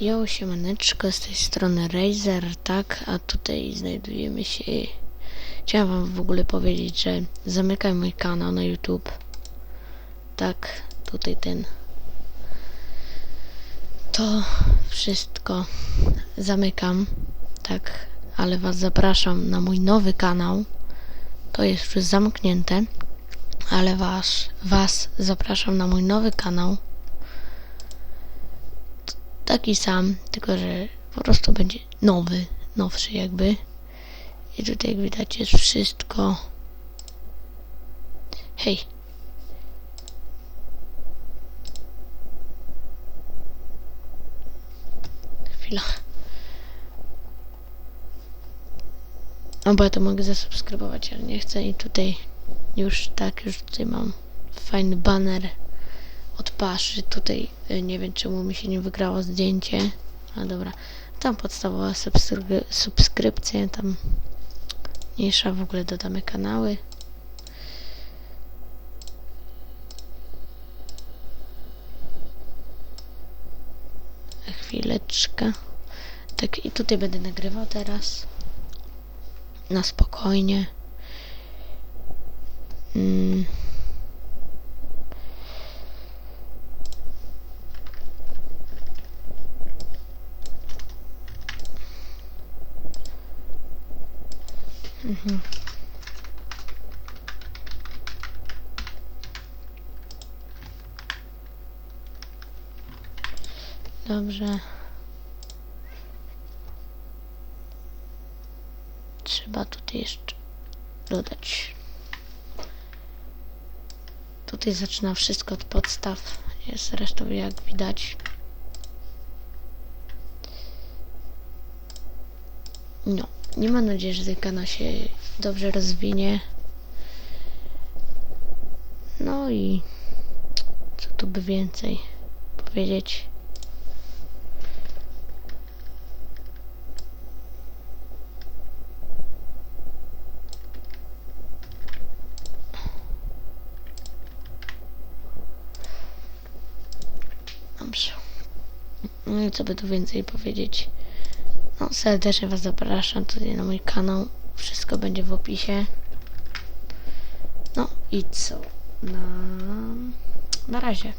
Jo, siemaneczko, z tej strony Razer, tak, a tutaj znajdujemy się... Chciałem wam w ogóle powiedzieć, że zamykam mój kanał na YouTube. Tak, tutaj ten... To wszystko zamykam, tak, ale was zapraszam na mój nowy kanał. To jest już zamknięte, ale was, was zapraszam na mój nowy kanał taki sam, tylko że po prostu będzie nowy, nowszy jakby. I tutaj jak widać jest wszystko. Hej. Chwila. No bo ja to mogę zasubskrybować, ale nie chcę i tutaj już tak, już tutaj mam fajny banner od paszy. Tutaj y, nie wiem czemu mi się nie wygrało zdjęcie. A dobra. Tam podstawowa subskry- subskrypcja, tam mniejsza w ogóle dodamy kanały. Chwileczkę. Tak i tutaj będę nagrywał teraz. Na spokojnie. Mm. Mhm. Dobrze. Trzeba tutaj jeszcze dodać. Tutaj zaczyna wszystko od podstaw. Jest resztą jak widać. No, nie mam nadziei, że ten kanał się dobrze rozwinie. No i co tu by więcej powiedzieć? Dobrze. No i co by tu więcej powiedzieć? No, serdecznie Was zapraszam tutaj na mój kanał. Wszystko będzie w opisie. No i co? Na, na razie.